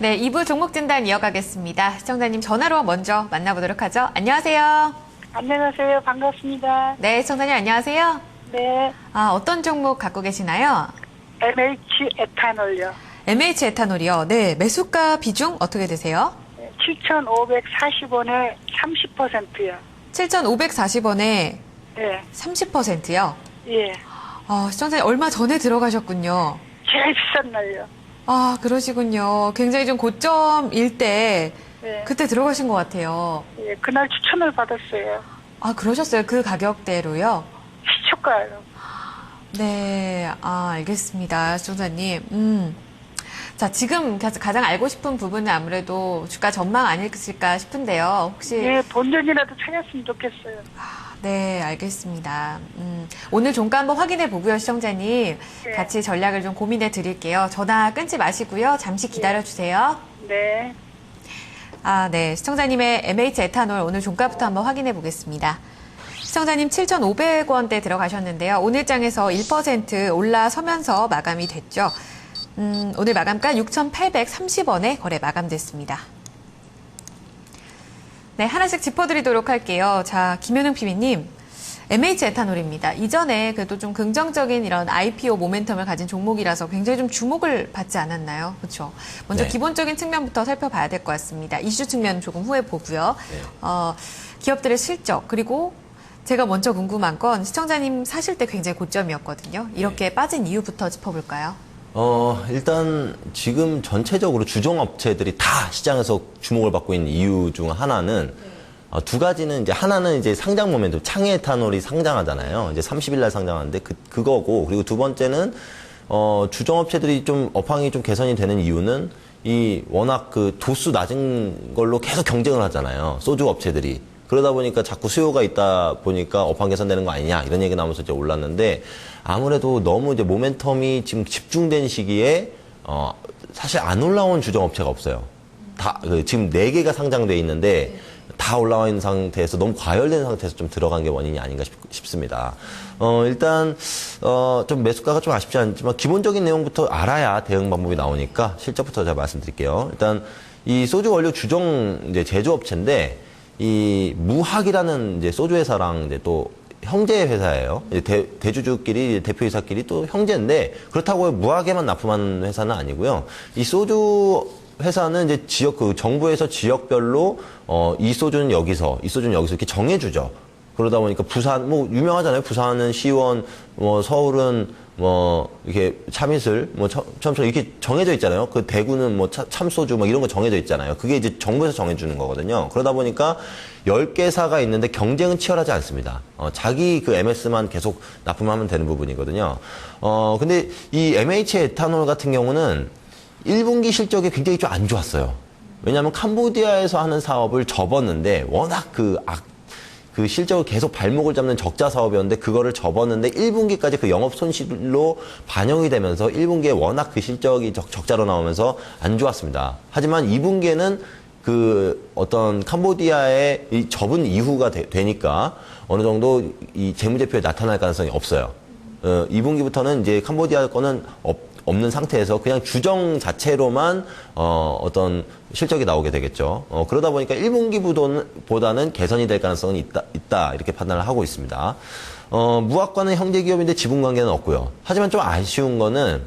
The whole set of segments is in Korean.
네, 2부 종목 진단 이어가겠습니다. 시청자님 전화로 먼저 만나보도록 하죠. 안녕하세요. 안녕하세요. 반갑습니다. 네, 시청자님 안녕하세요. 네. 아, 어떤 종목 갖고 계시나요? MH 에탄올요. MH 에탄올이요. 네, 매수가 비중 어떻게 되세요? 7,540원에 30%요. 7,540원에 네. 30%요. 예. 아, 시청자님 얼마 전에 들어가셨군요. 제일 비싼 날요. 아, 그러시군요. 굉장히 좀 고점일 때 네. 그때 들어가신 것 같아요. 예. 그날 추천을 받았어요. 아, 그러셨어요. 그 가격대로요? 시초가요. 네, 아, 알겠습니다. 시청자님. 음. 자, 지금 가- 가장 알고 싶은 부분은 아무래도 주가 전망 아닐까 싶은데요. 혹시. 예. 본전이라도 찾았으면 좋겠어요. 네, 알겠습니다. 음, 오늘 종가 한번 확인해 보고요, 시청자님. 네. 같이 전략을 좀 고민해 드릴게요. 전화 끊지 마시고요. 잠시 기다려 주세요. 네. 아, 네. 시청자님의 MH 에탄올 오늘 종가부터 한번 확인해 보겠습니다. 시청자님 7,500원대 들어가셨는데요. 오늘 장에서 1% 올라서면서 마감이 됐죠. 음, 오늘 마감가 6,830원에 거래 마감됐습니다. 네, 하나씩 짚어드리도록 할게요. 자, 김현웅 PB님. MH 에탄올입니다. 이전에 그래도 좀 긍정적인 이런 IPO 모멘텀을 가진 종목이라서 굉장히 좀 주목을 받지 않았나요? 그렇죠. 먼저 네. 기본적인 측면부터 살펴봐야 될 것 같습니다. 이슈 측면 조금 후에 보고요. 네. 어, 기업들의 실적 그리고 제가 먼저 궁금한 건 시청자님 사실 때 굉장히 고점이었거든요. 이렇게 빠진 이유부터 짚어볼까요? 어, 일단 지금 전체적으로 주종 업체들이 다 시장에서 주목을 받고 있는 이유 중 하나는 어, 두 가지는 이제 하나는 이제 상장 모멘텀 창의 에탄올이 상장하잖아요. 이제 30일 날 상장하는데 그 그거고 그리고 두 번째는 어, 주종 업체들이 좀 업황이 좀 개선이 되는 이유는 이 워낙 그 도수 낮은 걸로 계속 경쟁을 하잖아요. 소주 업체들이. 그러다 보니까 자꾸 수요가 있다 보니까 업황 개선되는 거 아니냐 이런 얘기 나오면서 이제 올랐는데 아무래도 너무 이제 모멘텀이 지금 집중된 시기에 어 사실 안 올라온 주정 업체가 없어요. 다 그 지금 네 개가 상장돼 있는데 다 올라와 있는 상태에서 너무 과열된 상태에서 좀 들어간 게 원인이 아닌가 싶, 습니다 어 일단 어 좀 매수가가 좀 아쉽지 않지만 기본적인 내용부터 알아야 대응 방법이 나오니까 실적부터 제가 말씀드릴게요. 일단 이 소주 원료 주정 이제 제조업체인데 이 무학이라는 이제 소주 회사랑 이제 또 형제 회사예요. 이제 대, 대주주끼리 대표이사끼리 또 형제인데 그렇다고 무학에만 납품하는 회사는 아니고요. 이 소주 회사는 이제 지역 그 정부에서 지역별로 어 이 소주는 여기서 이 소주는 여기서 이렇게 정해주죠. 그러다 보니까 부산 뭐 유명하잖아요. 부산은 시원, 뭐 서울은 뭐 이렇게 참이슬, 뭐 첨- 첨처럼 이렇게 정해져 있잖아요. 그 대구는 뭐 차- 참소주 뭐 이런 거 정해져 있잖아요. 그게 이제 정부에서 정해주는 거거든요. 그러다 보니까 10개사가 있는데 경쟁은 치열하지 않습니다. 어, 자기 그 MS만 계속 납품하면 되는 부분이거든요. 어, 근데 이 MH 에탄올 같은 경우는 1분기 실적이 굉장히 좀 안 좋았어요. 왜냐하면 캄보디아에서 하는 사업을 접었는데 워낙 그 악, 그 실적을 계속 발목을 잡는 적자 사업이었는데 그거를 접었는데 1분기까지 그 영업 손실로 반영이 되면서 1분기에 워낙 그 실적이 적, 적자로 나오면서 안 좋았습니다. 하지만 2분기에는 그 어떤 캄보디아의 이 접은 이후가 되, 되니까 어느 정도 이 재무제표에 나타날 가능성이 없어요. 어, 2분기부터는 이제 캄보디아 거는 없, 없는 상태에서 그냥 주정 자체로만 어, 어떤 실적이 나오게 되겠죠. 어, 그러다 보니까 1분기보다는 개선이 될 가능성은 있다, 있다 이렇게 판단을 하고 있습니다. 어, 무학과는 형제 기업인데 지분 관계는 없고요. 하지만 좀 아쉬운 거는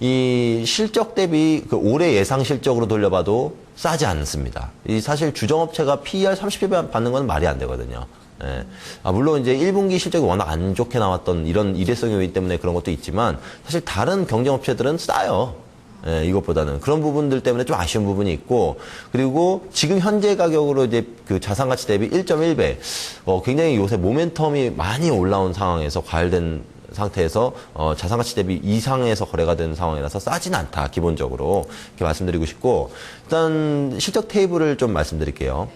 이 실적 대비 그 올해 예상 실적으로 돌려봐도 싸지 않습니다. 이 사실 주정업체가 PER 30배 받는 건 말이 안 되거든요. 예. 아, 물론 이제 1분기 실적이 워낙 안 좋게 나왔던 이런 일회성 요인 때문에 그런 것도 있지만 사실 다른 경쟁업체들은 싸요. 예, 이것보다는 그런 부분들 때문에 좀 아쉬운 부분이 있고 그리고 지금 현재 가격으로 이제 그 자산 가치 대비 1.1배 어, 굉장히 요새 모멘텀이 많이 올라온 상황에서 과열된 상태에서 어, 자산 가치 대비 이상에서 거래가 되는 상황이라서 싸진 않다 기본적으로 이렇게 말씀드리고 싶고 일단 실적 테이블을 좀 말씀드릴게요.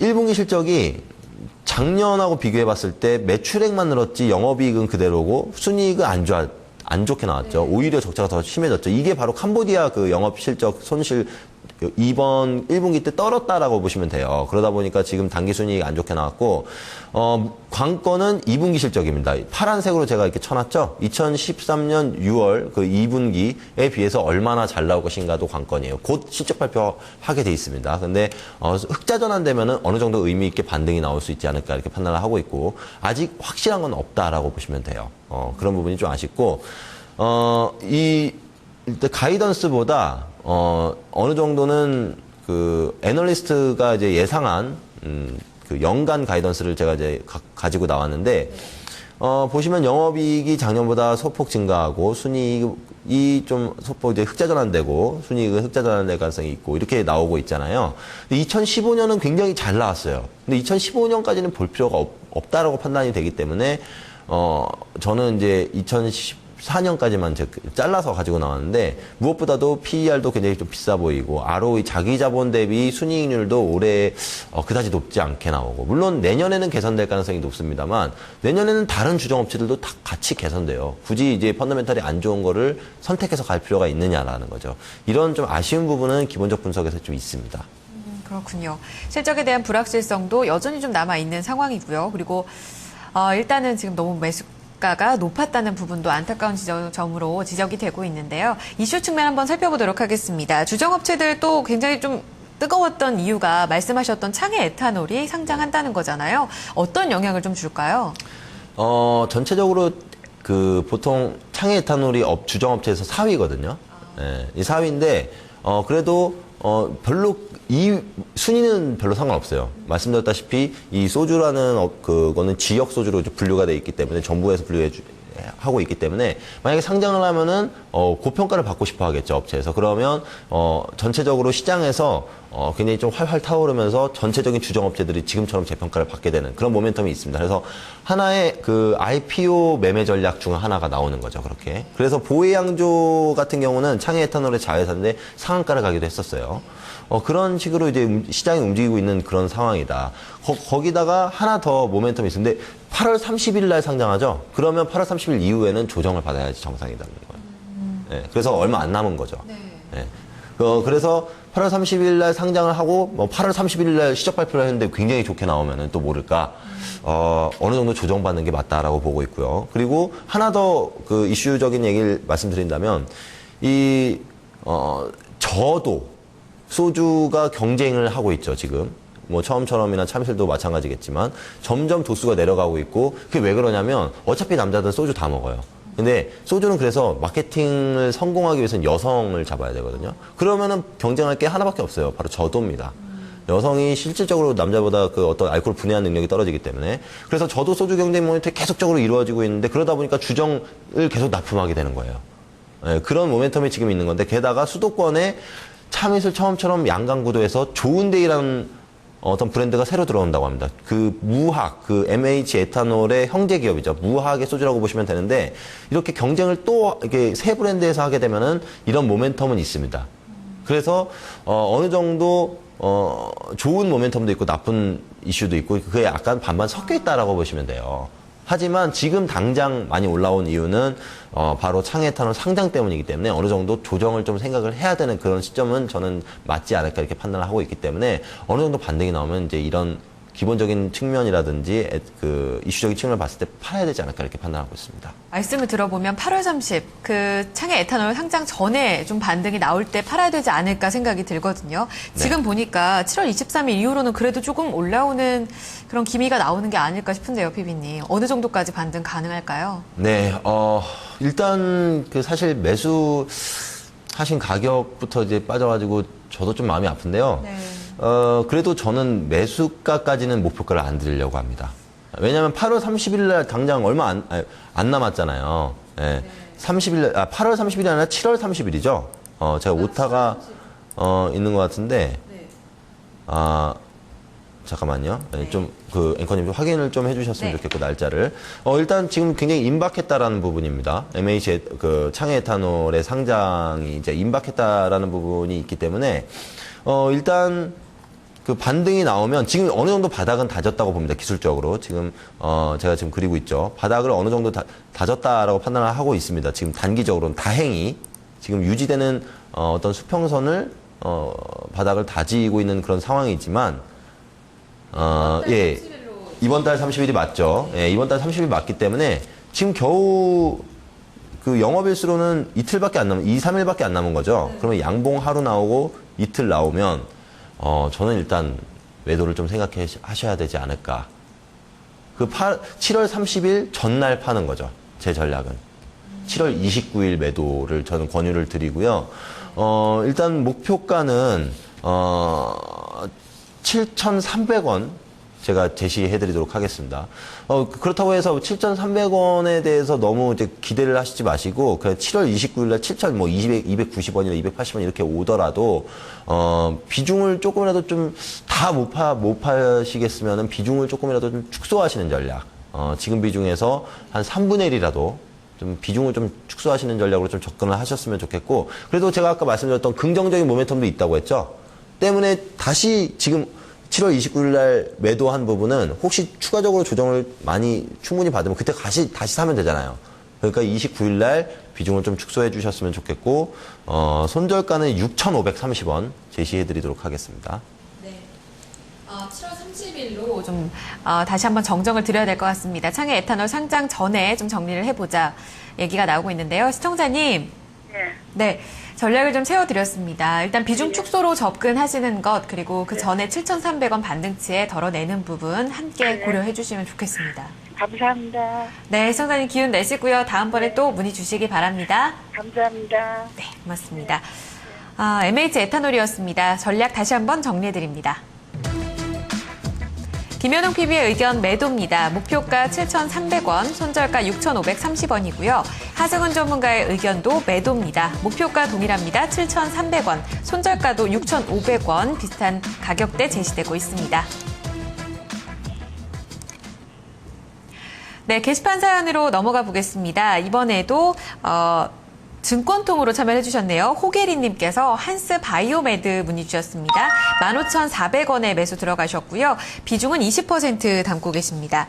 1분기 실적이 작년하고 비교해 봤을 때 매출액만 늘었지 영업이익은 그대로고 순이익은 안 좋아 안 좋게 나왔죠. 오히려 적자가 더 심해졌죠. 이게 바로 캄보디아 그 영업 실적 손실 이번 1분기 때 떨었다라고 보시면 돼요. 그러다 보니까 지금 단기 순이익 안 좋게 나왔고 어, 관건은 2분기 실적입니다. 파란색으로 제가 이렇게 쳐놨죠. 2013년 6월 그 2분기에 비해서 얼마나 잘 나올 것인가도 관건이에요. 곧 실적 발표하게 돼 있습니다. 근데 어, 흑자 전환되면은 어느 정도 의미 있게 반등이 나올 수 있지 않을까 이렇게 판단을 하고 있고 아직 확실한 건 없다라고 보시면 돼요. 어, 그런 부분이 좀 아쉽고 어, 이 일단 가이던스보다 어, 어느 정도는 그 애널리스트가 이제 예상한 음, 그 연간 가이던스를 제가 이제 가, 지고 나왔는데 어, 보시면 영업이익이 작년보다 소폭 증가하고 순이익이 좀 소폭 이제 흑자 전환되고 순이익은 흑자 전환될 가능성이 있고 이렇게 나오고 있잖아요. 근데 2015년은 굉장히 잘 나왔어요. 근데 2015년까지는 볼 필요가 없, 없다라고 판단이 되기 때문에 어, 저는 이제 2014년까지만 잘라서 가지고 나왔는데 무엇보다도 PER도 굉장히 좀 비싸 보이고 ROE 자기 자본 대비 순이익률도 올해 어, 그다지 높지 않게 나오고 물론 내년에는 개선될 가능성이 높습니다만 내년에는 다른 주정 업체들도 다 같이 개선돼요. 굳이 이제 펀더멘탈이 안 좋은 거를 선택해서 갈 필요가 있느냐라는 거죠. 이런 좀 아쉬운 부분은 기본적 분석에서 좀 있습니다. 음, 그렇군요. 실적에 대한 불확실성도 여전히 좀 남아 있는 상황이고요. 그리고 어, 일단은 지금 너무 매수 가가 높았다는 부분도 안타까운 지점으로 지적이 되고 있는데요. 이슈 측면 한번 살펴보도록 하겠습니다. 주정업체들 또 굉장히 좀 뜨거웠던 이유가 말씀하셨던 창의 에탄올이 상장한다는 거잖아요. 어떤 영향을 좀 줄까요? 어, 전체적으로 그 보통 창의 에탄올이 업, 주정업체에서 4위거든요. 예, 이 4위인데, 어, 그래도 어, 별로 이 순위는 별로 상관없어요. 말씀드렸다시피 이 소주라는 어, 그거는 지역 소주로 분류가 돼 있기 때문에 정부에서 분류해 주, 하고 있기 때문에 만약에 상장을 하면은 어, 고평가를 받고 싶어 하겠죠 업체에서 그러면 어, 전체적으로 시장에서 어, 굉장히 좀 활활 타오르면서 전체적인 주정 업체들이 지금처럼 재평가를 받게 되는 그런 모멘텀이 있습니다. 그래서 하나의 그 IPO 매매 전략 중 하나가 나오는 거죠 그렇게. 그래서 보혜양조 같은 경우는 창의 에탄올의 자회사인데 상한가를 가기도 했었어요. 어, 그런 식으로 이제 음- 시장이 움직이고 있는 그런 상황이다. 거, 기다가 하나 더 모멘텀이 있는데 8월 30일 날 상장하죠. 그러면 8월 30일 이후에는 조정을 받아야지 정상이라는 거예요. 예, 그래서 얼마 안 남은 거죠. 예. 어, 그래서 8월 30일 날 상장을 하고 뭐 8월 31일 날 시적 발표를 했는데 굉장히 좋게 나오면은 또 모를까 어, 어느 정도 조정받는 게 맞다라고 보고 있고요. 그리고 하나 더 그 이슈적인 얘기를 말씀드린다면 이 어, 저도 소주가 경쟁을 하고 있죠, 지금. 뭐 처음처럼이나 참이슬도 마찬가지겠지만 점점 도수가 내려가고 있고 그게 왜 그러냐면 어차피 남자들은 소주 다 먹어요. 근데 소주는 그래서 마케팅을 성공하기 위해서는 여성을 잡아야 되거든요. 그러면은 경쟁할 게 하나밖에 없어요. 바로 저도입니다. 여성이 실질적으로 남자보다 그 어떤 알코올 분해한 능력이 떨어지기 때문에 그래서 저도 소주 경쟁 모니터링 계속적으로 이루어지고 있는데 그러다 보니까 주정을 계속 납품하게 되는 거예요. 예, 그런 모멘텀이 지금 있는 건데 게다가 수도권에 참이슬 처음처럼 양강구도에서 좋은데이라는 어떤 브랜드가 새로 들어온다고 합니다. 그 무학, 그 MH 에탄올의 형제 기업이죠. 무학의 소주라고 보시면 되는데 이렇게 경쟁을 또 이렇게 새 브랜드에서 하게 되면은 이런 모멘텀은 있습니다. 그래서 어, 어느 정도 어, 좋은 모멘텀도 있고 나쁜 이슈도 있고 그게 약간 반반 섞여 있다라고 보시면 돼요. 하지만 지금 당장 많이 올라온 이유는 어, 바로 창에탄올 상장 때문이기 때문에 어느 정도 조정을 좀 생각을 해야 되는 그런 시점은 저는 맞지 않을까 이렇게 판단을 하고 있기 때문에 어느 정도 반등이 나오면 이제 이런 기본적인 측면이라든지 에- 그 이슈적인 측면을 봤을 때 팔아야 되지 않을까 이렇게 판단하고 있습니다. 말씀을 들어보면 8월 30, 그 창의 에탄올 상장 전에 좀 반등이 나올 때 팔아야 되지 않을까 생각이 들거든요. 지금 보니까 7월 23일 이후로는 그래도 조금 올라오는 그런 기미가 나오는 게 아닐까 싶은데요, 피비님. 어느 정도까지 반등 가능할까요? 네, 어, 일단 그 사실 매수 하신 가격부터 이제 빠져가지고 저도 좀 마음이 아픈데요. 네. 어, 그래도 저는 매수가까지는 목표가를 안 드리려고 합니다. 왜냐하면 8월 30일 날 당장 얼마 안, 아니, 안 남았잖아요. 예. 30일, 아, 8월 30일이 아니라 7월 30일이죠. 어, 제가 오타가, 어, 있는 것 같은데, 아, 잠깐만요. 네, 좀, 그, 앵커님 좀 확인을 좀 해주셨으면 네. 좋겠고, 날짜를. 어, 일단 지금 굉장히 임박했다라는 부분입니다. MH, 에- 그, 창의 에탄올의 상장이 이제 임박했다라는 부분이 있기 때문에, 어, 일단, 그 반등이 나오면 지금 어느 정도 바닥은 다졌다고 봅니다. 기술적으로. 지금, 어, 제가 지금 그리고 있죠. 바닥을 어느 정도 다, 다졌다라고 판단을 하고 있습니다. 지금 단기적으로는 다행히 지금 유지되는 어, 어떤 수평선을 어, 바닥을 다지고 있는 그런 상황이지만 어, 예. 이번 달 30일이 맞죠. 예, 이번 달 30일 맞기 때문에 지금 겨우 그 영업일수로는 이틀밖에 안 남은, 2, 3일밖에 안 남은 거죠. 그러면 양봉 하루 나오고 이틀 나오면, 어, 저는 일단 매도를 좀 생각해 하셔야 되지 않을까. 그 8, 7월 30일 전날 파는 거죠. 제 전략은. 7월 29일 매도를 저는 권유를 드리고요. 어, 일단 목표가는, 어, 7,300원 제가 제시해 드리도록 하겠습니다. 어, 그렇다고 해서 7,300원에 대해서 너무 이제 기대를 하시지 마시고, 그냥 7월 29일 날 7,000, 뭐 200, 290원이나 280원 이렇게 오더라도, 어, 비중을 조금이라도 좀 다 못 파, 못 파시겠으면은 비중을 조금이라도 좀 축소하시는 전략. 어, 지금 비중에서 한 3분의 1이라도 좀 비중을 좀 축소하시는 전략으로 좀 접근을 하셨으면 좋겠고, 그래도 제가 아까 말씀드렸던 긍정적인 모멘텀도 있다고 했죠? 때문에 다시 지금 7월 29일 날 매도한 부분은 혹시 추가적으로 조정을 많이 충분히 받으면 그때 다시, 다시 사면 되잖아요. 그러니까 29일 날 비중을 좀 축소해 주셨으면 좋겠고, 어, 손절가는 6,530원 제시해 드리도록 하겠습니다. 네. 어, 7월 30일로 좀 어, 다시 한번 정정을 드려야 될 것 같습니다. 창의 에탄올 상장 전에 좀 정리를 해보자 얘기가 나오고 있는데요. 시청자님, 예. 네. 전략을 좀 세워드렸습니다. 일단 비중 축소로 접근하시는 것, 그리고 그 전에 7,300원 반등치에 덜어내는 부분 함께 고려해 주시면 좋겠습니다. 감사합니다. 네, 시청자님 기운 내시고요. 다음번에 또 문의 주시기 바랍니다. 감사합니다. 네, 고맙습니다. 아, MH 에탄올이었습니다. 전략 다시 한번 정리해 드립니다. 김현웅 PB의 의견 매도입니다. 목표가 7,300원, 손절가 6,530원이고요. 하승훈 전문가의 의견도 매도입니다. 목표가 동일합니다. 7,300원, 손절가도 6,500원 비슷한 가격대 제시되고 있습니다. 네, 게시판 사연으로 넘어가 보겠습니다. 이번에도 어, 증권통으로 참여해 주셨네요. 호계리님께서 한스 바이오메드 문의 주셨습니다. 15,400원에 매수 들어가셨고요. 비중은 20% 담고 계십니다.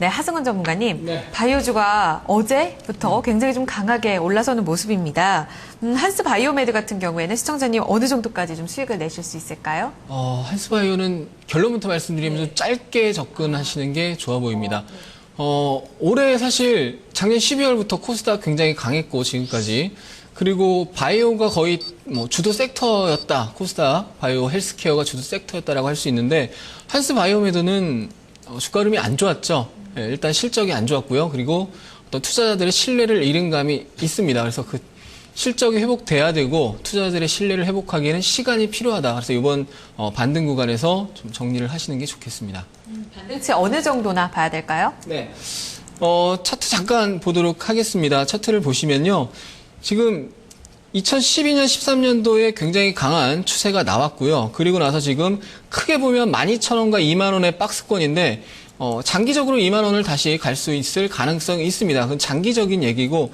네, 하승원 전문가님. 네. 바이오주가 어제부터 굉장히 좀 강하게 올라서는 모습입니다. 음, 한스 바이오메드 같은 경우에는 시청자님 어느 정도까지 좀 수익을 내실 수 있을까요? 어, 한스 바이오는 결론부터 말씀드리면서 짧게 접근하시는 게 좋아 보입니다. 어, 올해 사실 작년 12월부터 코스닥 굉장히 강했고 지금까지 그리고 바이오가 거의 뭐 주도 섹터였다. 코스닥 바이오 헬스케어가 주도 섹터였다라고 할 수 있는데 한스 바이오메드는 어, 주가 흐름이 안 좋았죠. 예, 일단 실적이 안 좋았고요. 그리고 어떤 투자자들의 신뢰를 잃은 감이 있습니다. 그래서 그 실적이 회복돼야 되고 투자자들의 신뢰를 회복하기에는 시간이 필요하다. 그래서 이번 어, 반등 구간에서 좀 정리를 하시는 게 좋겠습니다. 반등치 어느 정도나 봐야 될까요? 네. 어, 차트 잠깐 보도록 하겠습니다. 차트를 보시면요. 지금 2012년, 13년도에 굉장히 강한 추세가 나왔고요. 그리고 나서 지금 크게 보면 12,000원과 2만원의 박스권인데, 어, 장기적으로 2만원을 다시 갈 수 있을 가능성이 있습니다. 그건 장기적인 얘기고,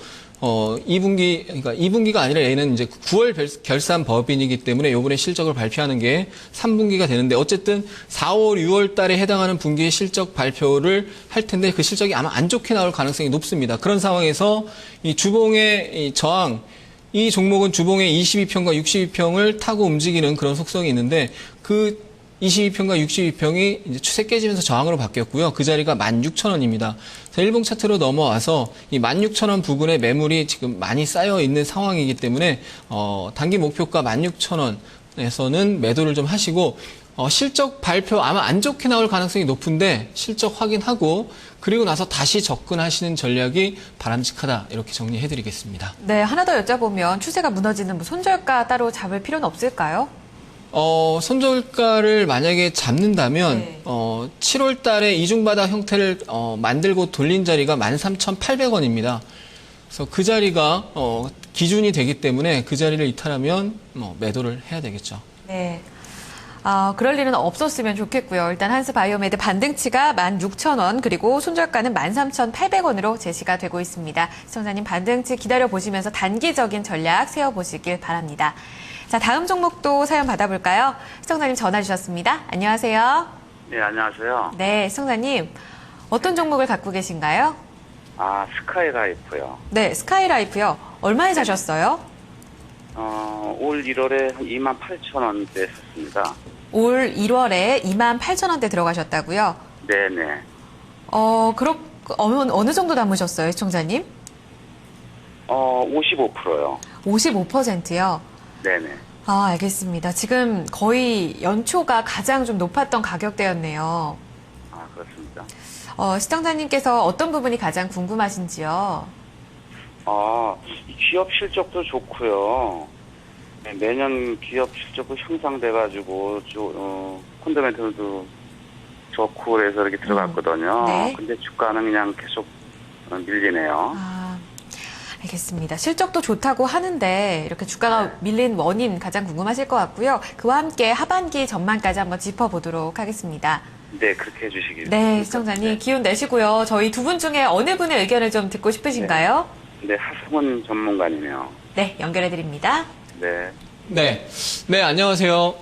어, 2분기, 그러니까 2분기가 아니라 얘는 이제 9월 결- 결산 법인이기 때문에 요번에 실적을 발표하는 게 3분기가 되는데 어쨌든 4월, 6월 달에 해당하는 분기의 실적 발표를 할 텐데 그 실적이 아마 안 좋게 나올 가능성이 높습니다. 그런 상황에서 이 주봉의 이 저항, 이 종목은 주봉의 22평과 62평을 타고 움직이는 그런 속성이 있는데 그 22평과 62평이 이제 추세 깨지면서 저항으로 바뀌었고요. 그 자리가 16,000원입니다. 자, 일봉 차트로 넘어와서 이 16,000원 부근에 매물이 지금 많이 쌓여 있는 상황이기 때문에 어, 단기 목표가 16,000원에서는 매도를 좀 하시고 어, 실적 발표 아마 안 좋게 나올 가능성이 높은데 실적 확인하고 그리고 나서 다시 접근하시는 전략이 바람직하다 이렇게 정리해 드리겠습니다. 네, 하나 더 여쭤보면 추세가 무너지는 뭐 손절가 따로 잡을 필요는 없을까요? 어, 손절가를 만약에 잡는다면, 네. 어, 7월 달에 이중바닥 형태를, 어, 만들고 돌린 자리가 13,800원입니다. 그래서 그 자리가, 어, 기준이 되기 때문에 그 자리를 이탈하면, 뭐, 매도를 해야 되겠죠. 네. 아, 그럴 일은 없었으면 좋겠고요. 일단 한스 바이오메드 반등치가 16,000원 그리고 손절가는 13,800원으로 제시가 되고 있습니다. 시청자님 반등치 기다려 보시면서 단기적인 전략 세워 보시길 바랍니다. 자, 다음 종목도 사연 받아볼까요? 시청자님 전화 주셨습니다. 안녕하세요. 네, 안녕하세요. 네, 시청자님 어떤 종목을 갖고 계신가요? 아, 스카이라이프요. 네, 스카이라이프요. 얼마에 사셨어요? 어, 올 1월에 한 2만 8천 원대 샀습니다. 올 1월에 2만 8천 원대 들어가셨다고요? 네네. 어, 그렇, 어느, 어느 정도 담으셨어요, 시청자님? 어, 55%요. 55%요? 네네. 아, 알겠습니다. 지금 거의 연초가 가장 좀 높았던 가격대였네요. 아, 그렇습니다. 어, 시청자님께서 어떤 부분이 가장 궁금하신지요? 아, 이 기업 실적도 좋고요. 네, 매년 기업 실적도 향상돼가지고, 저, 어, 펀더멘털도 좋고 그래서 이렇게 들어갔거든요. 네. 근데 주가는 그냥 계속 어, 밀리네요. 아, 알겠습니다. 실적도 좋다고 하는데 이렇게 주가가 밀린 원인 가장 궁금하실 것 같고요. 그와 함께 하반기 전망까지 한번 짚어보도록 하겠습니다. 네, 그렇게 해주시기 네, 시청자님 기운 내시고요. 저희 두 분 중에 어느 분의 의견을 좀 듣고 싶으신가요? 네, 하승원 전문가님이요. 네, 연결해 드립니다. 네. 네. 네, 안녕하세요.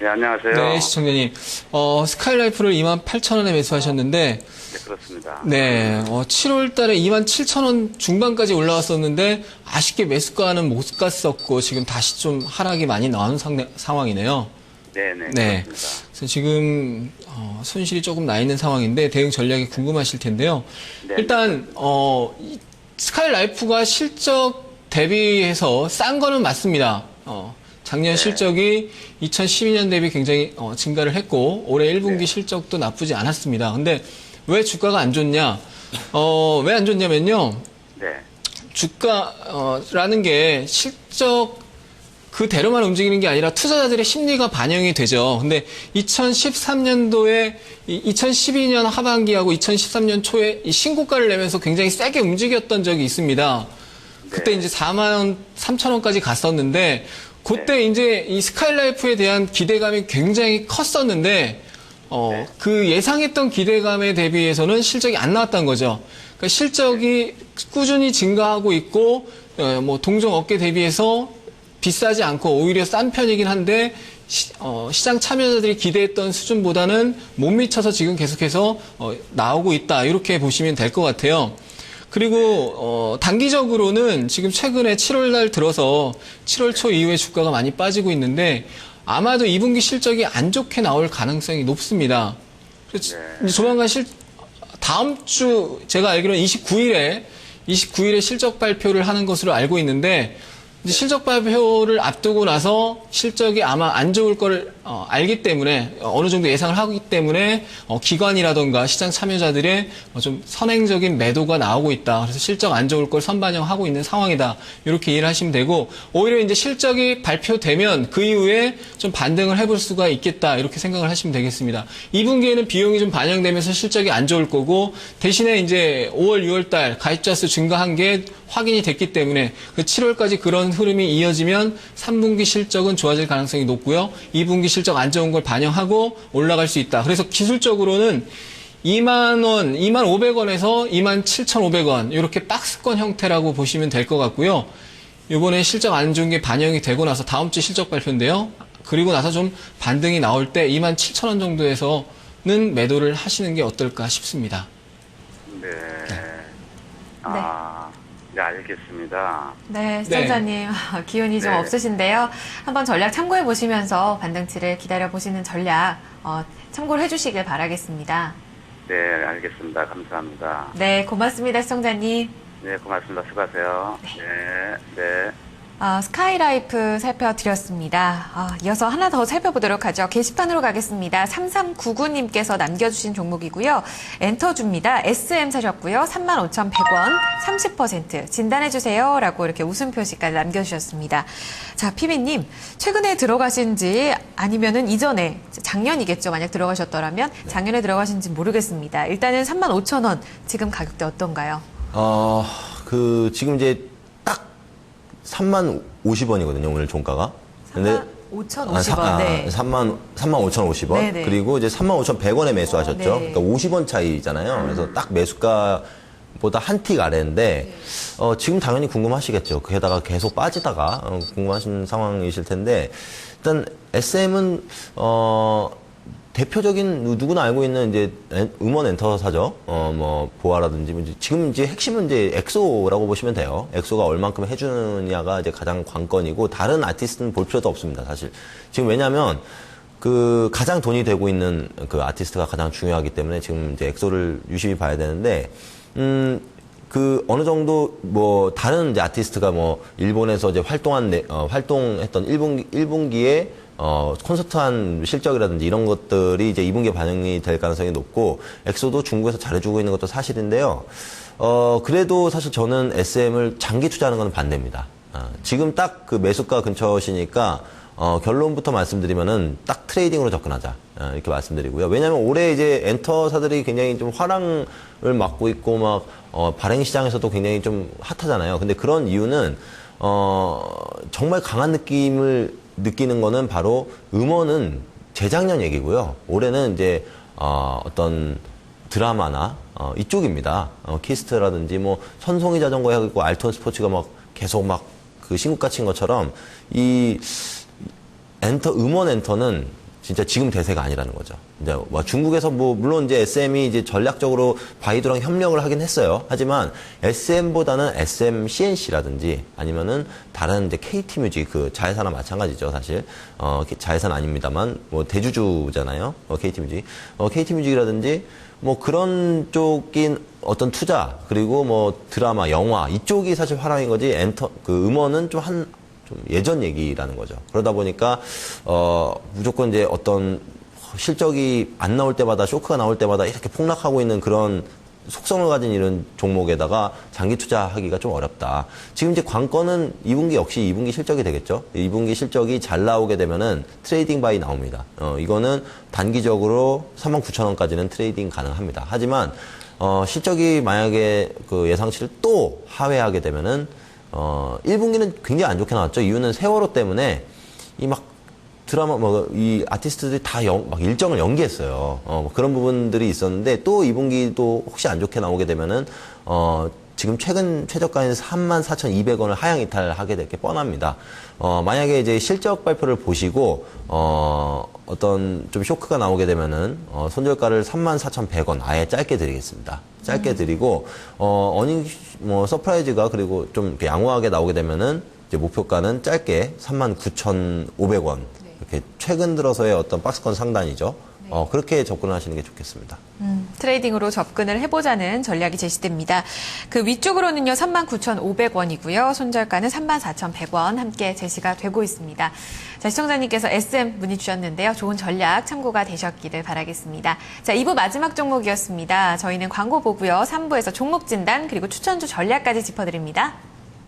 네, 안녕하세요. 네, 시청자님. 어, 스카이라이프를 2만 8천 원에 매수하셨는데, 네, 그렇습니다. 네, 어, 7월 달에 2만 7천 원 중반까지 올라왔었는데, 아쉽게 매수가는 못 갔었고, 지금 다시 좀 하락이 많이 나온 상, 상황이네요. 네, 네, 네. 그렇습니다. 그래서 지금 어, 손실이 조금 나 있는 상황인데 대응 전략이 궁금하실 텐데요. 네. 일단 어, 이 스카이라이프가 실적 대비해서 싼 거는 맞습니다. 어, 작년 네. 실적이 2012년 대비 굉장히 어, 증가를 했고 올해 1분기 네. 실적도 나쁘지 않았습니다. 근데 왜 주가가 안 좋냐? 어, 왜 안 좋냐면요. 네, 주가라는 게 실적 그대로만 움직이는 게 아니라 투자자들의 심리가 반영이 되죠. 근데 2013년도에 2012년 하반기하고 2013년 초에 이 신고가를 내면서 굉장히 세게 움직였던 적이 있습니다. 그때 네. 이제 4만 3천 원까지 갔었는데 그때 이제 이 스카이라이프에 대한 기대감이 굉장히 컸었는데 어, 네. 그 예상했던 기대감에 대비해서는 실적이 안 나왔던 거죠. 그러니까 실적이 꾸준히 증가하고 있고 어, 뭐 동종 업계 대비해서 비싸지 않고 오히려 싼 편이긴 한데 시, 장 참여자들이 기대했던 수준보다는 못 미쳐서 지금 계속해서 어, 나오고 있다 이렇게 보시면 될 것 같아요. 그리고 어, 단기적으로는 지금 최근에 7월 달 들어서 7월 초 이후에 주가가 많이 빠지고 있는데 아마도 2분기 실적이 안 좋게 나올 가능성이 높습니다. 그래서 이제 조만간 실 다음 주 제가 알기로는 29일에 29일에 실적 발표를 하는 것으로 알고 있는데 이제 실적 발표를 앞두고 나서 실적이 아마 안 좋을 걸 어, 알기 때문에 어, 어느 정도 예상을 하기 때문에 어, 기관이라던가 시장 참여자들의 어, 좀 선행적인 매도가 나오고 있다. 그래서 실적 안 좋을 걸 선반영하고 있는 상황이다. 이렇게 이해를 하시면 되고 오히려 이제 실적이 발표되면 그 이후에 좀 반등을 해볼 수가 있겠다. 이렇게 생각을 하시면 되겠습니다. 2분기에는 비용이 좀 반영되면서 실적이 안 좋을 거고 대신에 이제 5월, 6월 달 가입자 수 증가한 게 확인이 됐기 때문에 그 7월까지 그런 흐름이 이어지면 3분기 실적은 좋아질 가능성이 높고요. 2분기 실적 안 좋은 걸 반영하고 올라갈 수 있다. 그래서 기술적으로는 2만 원, 2만 500원에서 2만 7,500원 이렇게 박스권 형태라고 보시면 될 것 같고요. 이번에 실적 안 좋은 게 반영이 되고 나서 다음 주 실적 발표인데요. 그리고 나서 좀 반등이 나올 때 2만 7천 원 정도에서는 매도를 하시는 게 어떨까 싶습니다. 네. 아, 네, 알겠습니다. 네, 시청자님 기운이 좀 네. 없으신데요. 한번 전략 참고해 보시면서 반등치를 기다려 보시는 전략 어, 참고를 해주시길 바라겠습니다. 네, 알겠습니다. 감사합니다. 네, 고맙습니다, 시청자님. 네, 고맙습니다. 수고하세요. 네, 네. 아, 스카이라이프 살펴드렸습니다. 아, 이어서 하나 더 살펴보도록 하죠. 게시판으로 가겠습니다. 3399님께서 남겨주신 종목이고요. 엔터줍니다. SM 사셨고요. 35,100원, 30% 진단해주세요. 라고 이렇게 웃음 표시까지 남겨주셨습니다. 자, 피비님, 최근에 들어가신지 아니면은 이전에, 작년이겠죠. 만약 들어가셨더라면 작년에 들어가신지 모르겠습니다. 일단은 35,000원, 지금 가격대 어떤가요? 어, 그, 지금 이제 딱 3만 50원이거든요, 오늘 종가가. 35,050원, 네. 3만, 3만 5,050원. 네네. 그리고 이제 3만 5,100원에 매수하셨죠. 네. 그러니까 50원 차이잖아요. 그래서 딱 매수가 보다 한 틱 아래인데, 어, 지금 당연히 궁금하시겠죠. 게다가 계속 빠지다가, 어, 궁금하신 상황이실 텐데, 일단 SM은, 어, 대표적인 누- 누구나 알고 있는 이제 엔- 음원 엔터사죠. 어 뭐 보아라든지 뭐 지금 이제 핵심은 이제 엑소라고 보시면 돼요. 엑소가 얼만큼 해주느냐가 이제 가장 관건이고 다른 아티스트는 볼 필요도 없습니다. 사실 지금 왜냐하면 그 가장 돈이 되고 있는 그 아티스트가 가장 중요하기 때문에 지금 이제 엑소를 유심히 봐야 되는데 음. 그 어느 정도 뭐 다른 이제 아티스트가 뭐 일본에서 이제 활동한 내- 어, 활동했던 1분기 1분기에 어 콘서트한 실적이라든지 이런 것들이 이제 2분기에 반영이 될 가능성이 높고 엑소도 중국에서 잘해주고 있는 것도 사실인데요. 어 그래도 사실 저는 SM을 장기 투자하는 건 반대입니다. 아, 지금 딱 그 매수가 근처시니까 어, 결론부터 말씀드리면은 딱 트레이딩으로 접근하자 어, 이렇게 말씀드리고요. 왜냐하면 올해 이제 엔터사들이 굉장히 좀 화랑을 맞고 있고 막 어, 발행 시장에서도 굉장히 좀 핫하잖아요. 근데 그런 이유는 어, 정말 강한 느낌을 느끼는 거는 바로 음원은 재작년 얘기고요. 올해는 이제 어, 어떤 드라마나 어, 이쪽입니다. 어, 키스트라든지 뭐 선송이 자전거 해가지고 알톤 스포츠가 막 계속 막 그 신고가 친 것처럼 이 엔터 음원 엔터는 진짜 지금 대세가 아니라는 거죠. 이제 뭐 중국에서 뭐 물론 이제 SM이 이제 전략적으로 바이두랑 협력을 하긴 했어요. 하지만 SM보다는 SM CNC라든지 아니면은 다른 이제 KT 뮤직 그 자회사나 마찬가지죠, 사실. 어 자회사는 아닙니다만 뭐 대주주잖아요. 어, KT 뮤직. 어 KT 뮤직이라든지 뭐 그런 쪽인 어떤 투자 그리고 뭐 드라마, 영화 이쪽이 사실 화랑인 거지 엔터 그 음원은 좀한 좀 예전 얘기라는 거죠. 그러다 보니까 어 무조건 이제 어떤 실적이 안 나올 때마다 쇼크가 나올 때마다 이렇게 폭락하고 있는 그런 속성을 가진 이런 종목에다가 장기 투자하기가 좀 어렵다. 지금 이제 관건은 2분기 역시 2분기 실적이 되겠죠. 2분기 실적이 잘 나오게 되면은 트레이딩 바이 나옵니다. 어, 이거는 단기적으로 39,000원까지는 트레이딩 가능합니다. 하지만 어, 실적이 만약에 그 예상치를 또 하회하게 되면은 어, 1분기는 굉장히 안 좋게 나왔죠. 이유는 세월호 때문에 이 막 드라마 뭐 이 아티스트들이 다 막 일정을 연기했어요. 어, 뭐 그런 부분들이 있었는데 또 2분기도 혹시 안 좋게 나오게 되면은 어 지금 최근 최저가인 34,200원을 하향 이탈하게 될 게 뻔합니다. 어 만약에 이제 실적 발표를 보시고 어 어떤 좀 쇼크가 나오게 되면은 어 손절가를 34,100원 아예 짧게 드리겠습니다. 짧게 드리고 어 어닝 뭐 서프라이즈가 그리고 좀 양호하게 나오게 되면은 이제 목표가는 짧게 39,500원 이렇게 최근 들어서의 어떤 박스권 상단이죠. 어, 그렇게 접근을 하시는 게 좋겠습니다. 음, 트레이딩으로 접근을 해보자는 전략이 제시됩니다. 그 위쪽으로는요, 39,500원이고요. 손절가는 34,100원 함께 제시가 되고 있습니다. 자, 시청자님께서 SM 문의 주셨는데요. 좋은 전략 참고가 되셨기를 바라겠습니다. 자, 2부 마지막 종목이었습니다. 저희는 광고 보고요. 3부에서 종목 진단 그리고 추천주 전략까지 짚어드립니다.